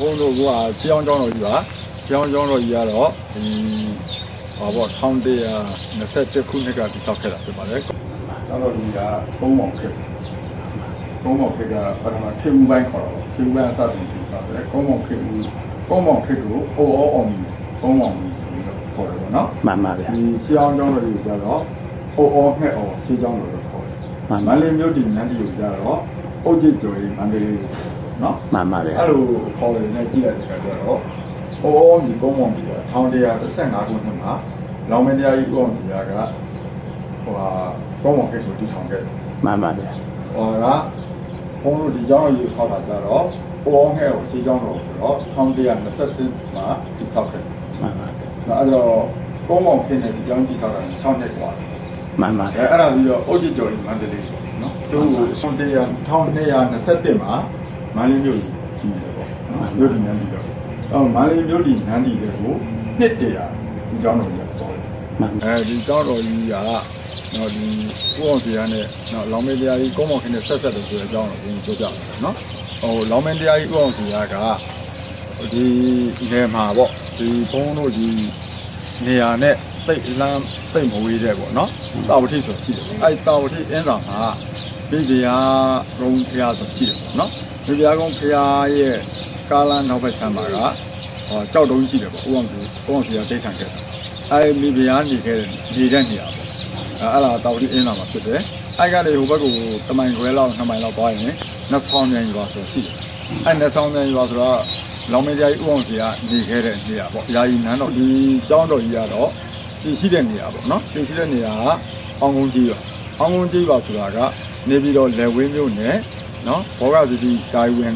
တို့ကချီအောင်ကျောင်းတော်ကြီးပါချီအောင်ကျောင်းတော်ကြီးကတော့ဒီဟာပေါ့1121ခုနှစ်ကတိစောက်ခဲ့တာဖြစ်ပါတယ်ကျောင်းတော်ကြီးကသုံးပေါင်ခေတ်သုံးပေါင်ခေတ်ကပထမခေတ်ဦးပိုင်းခေါ်တော့ခေတ်ဦးပိုင်းအစတင်တိစောက်တယ်ကုန်းပေါင်ခေတ်ဦးကုန်းပေါင်ခေတ်ကိုအိုအောအောင်ကုန်းပေါင်ကြီးဆိုပြီးတော့ခေါ်တယ်ပေါ့နော်မှန်ပါဗျာဒီချီအောင်ကျောင်းတော်ကြီးကျတော့အိုအောငှက်အောချီကျောင်းတော်လို့ခေါ်တယ်မှန်မပါန္တလေးမြို့တည်နန်းတီကိုကျတော့အုတ်ကြီးကျော်ကြီးမန္တလေးကို နော် မှန်ပါဗျာ အဲ့လိုခေါ်ရနေကြည့်လိုက်တဲ့အခါကျတော့အိုးအောမီကုန်းမောင်ကြီးက1135ခုနှစ်မှာလောင်မင်းတရားကြီးဥအောင်စီကဟိုဟာကုန်းမောင်ခေတ်ကိုတည်ထောင်ခဲ့တယ် မှန်ပါဗျာ ။ဟောကဘုန်းတို့ဒီကျောင်းတော်ကြီးကိုဆောက်တာကြတော့အိုးအောငှဲ့ကိုစီကျောင်းတော်ဆိုတော့1121မှာတည်ဆောက်ခဲ့တယ် မှန်ပါဗျာ ။အဲ့တော့ကုန်းမောင်ခေတ်နဲ့ဒီကျောင်းတည်ဆောက်တာ6နှစ်กว่าတယ် မှန်ပါ အဲ ဗျာ အဲ့ဒါပြီးတော့အုတ်ကြီးကျော်ကြီးမန္တလေးပေါ့နော်သူ့ဆွန်တရ1221မှာ မန္တလေးမြို့ကြီးကြီးတယ်ပေါ့နော်မြို့ဒီနန်းဒီတော့အော်မန္တလေးမြို့ဒီနန်းဒီတွေကိုနှစ်တရာဒီကျောင်းတော်ကြီးဆောတယ်မှန်အဲဒီကျောင်းတော်ကြီးကတော့ဒီကိုအောင်စီရနဲ့နော်လောင်မင်းတရားကြီးကုန်းမောင်ခင်နဲ့ဆက်ဆက်တယ်ဆိုတဲ့အကြောင်းကိုဘုန်းကြီးပြောပြမယ်နော်ဟိုလောင်မင်းတရားကြီးကိုအောင်စီရကဒီနေမှာပေါ့ဒီဘုန်းတို့ကြီးနေရာနဲ့တိတ်လမ်းတိတ်မဝေးတဲ့ပေါ့နော်တာဝတိဆိုရှိတယ်အဲတာဝတိအင်းဆောင် မှာပြည်ပြားရုံဖျားဆိုရှိတယ်ပေါ့နော်ပြည်ပြားကုန်းဖျားရဲ့ကားလမ်းနောက်ဘက်ဆမ်းမှာကဟောကြောက်တုံးရှိတယ်ပေါ့ဦးအောင်စီဦးအောင်စီရတိတ်ဆန်ခဲ့တာအဲမိဖုရားနေခဲ့တဲ့နေတဲ့နေရာပေါ့အဲအဲ့ဒါတောက်တိအင်းလာမှာဖြစ်တယ်အဲ့ကနေဟိုဘက်ကတမိုင်ခွဲလောက်နှစ်မိုင်လောက်သွားရင်နှစ်ဆောင်မြန်ရွာဆိုရှိတယ်အဲနှစ်ဆောင်မြန်ရွာဆိုတော့လောင်မင်းကြီးဥအောင်စီကနေခဲ့တဲ့နေရာပေါ့ယာယီနန်းတော်ဒီကျောင်းတော်ကြီးကတော့ဒီရှိတဲ့နေရာပေါ့နော်ဒီရှိတဲ့နေရာကအောင်ကုန်းကြီးရွာအောင်ကုန်းကြီးရွာဆိုတာက နေပြီးတော့လက်ဝင်းမြို့နယ်နော်ဘောဂစီတီကာယဝင်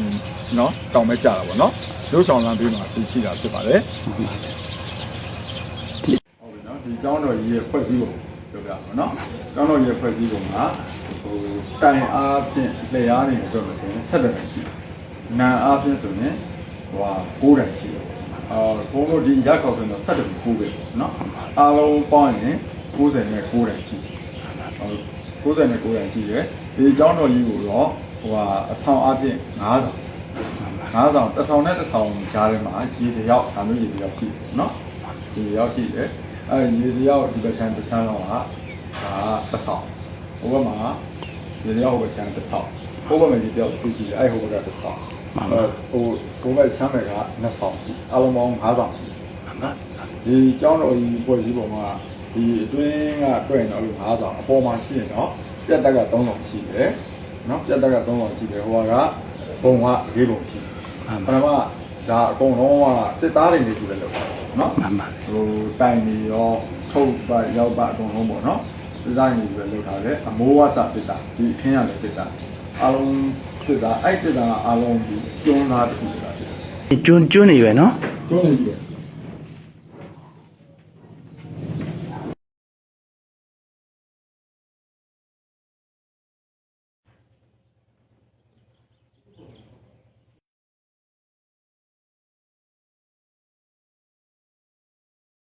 နော်တောင်မဲ့ကြတာပေါ့နော်ရုပ်ဆောင်လမ်းပြီးမှာဒီရှိတာဖြစ်ပါတယ်မှန်ပါဗျာဟုတ်ပြီနော်ဒီကျောင်းတော်ကြီးရဲ့ဖွဲ့စည်းပုံပြောပြမှာနော်ကျောင်းတော်ကြီးရဲ့ဖွဲ့စည်းပုံကဟိုတိုင်အားဖြင့်လျှားနေပြောလို့ဆိုရင်7တိုင်ရှိတယ်။နာအားဖြင့်ဆိုရင်ဟိုဟာ9တိုင်ရှိတယ်။အာဘုံတို့ဒီရက်ခေါက်ဆိုတော့7တိုင်9ပဲပေါ့နော်။အားလုံးပေါင်းရင်90နဲ့9တိုင်ရှိတယ်။ ဟုတ်90နဲ့9တိုင်ရှိတယ်။ဒီကျောင်းတော်ကြီးကိုတော့ဟိုဟာအဆောင်အားဖြင့်9ဆောင်ငါးဆောင်တစ်ဆောင်နဲ့တစ်ဆောင်ကြားထဲမှာရေတယောက်ဒါမျိုးရေတယောက်ရှိတယ်နော်ရေတယောက်ရှိတယ်အဲရေတယောက်ဒီပစံတစ်ဆန်းတော့ဟာဒါတစ်ဆောင်ဟိုဘက်မှာရေတယောက်ဟိုပစံတစ်ဆောင်ဟိုဘက်မှာရေတယောက်ပြည့်ရှိတယ်အဲဟိုဘက်ကတစ်ဆောင်အဲဟိုဟိုဘက်ဆမ်းဘက်ကနှစ်ဆောင်ရှိအလုံးပေါင်း၅ဆောင်ရှိမှန်ပါဒီကျောင်းတော်ကြီးပွဲစည်းပုံက ဒီအတွင်းကတွေ့ရင်တော့လို့၅ဆောင်အပေါ်မှာရှိရင်တော့ပြတ်တက်က၃ဆောင်ရှိတယ်နော်ပြတ်တက်က၃ဆောင်ရှိတယ်ဟိုကဘုံက၄ဘုံရှိတယ်မှန်ပပါ Vâng. ထမဒါအကုန်လုံးကတစ်သားတွေနေကြည့်လို့လောက်နော်မှန်ပါဟိုတိုင်နေရောထုတ်ပါရောက်ပါအကုန်လုံးပေါ့နော်တစ်သားနေကြည့်လို့လောက်ထားတယ်အမိုးဝါစာတစ်သားဒီခင်းရတဲ့တစ်သားအလုံးတစ်သားအဲ့တစ်သားအလုံးဒီကျွန်းသားတစ်ခုလာတယ်ကျွန်းကျွန်းနေပဲနော်ကျွန်းနေကြည့်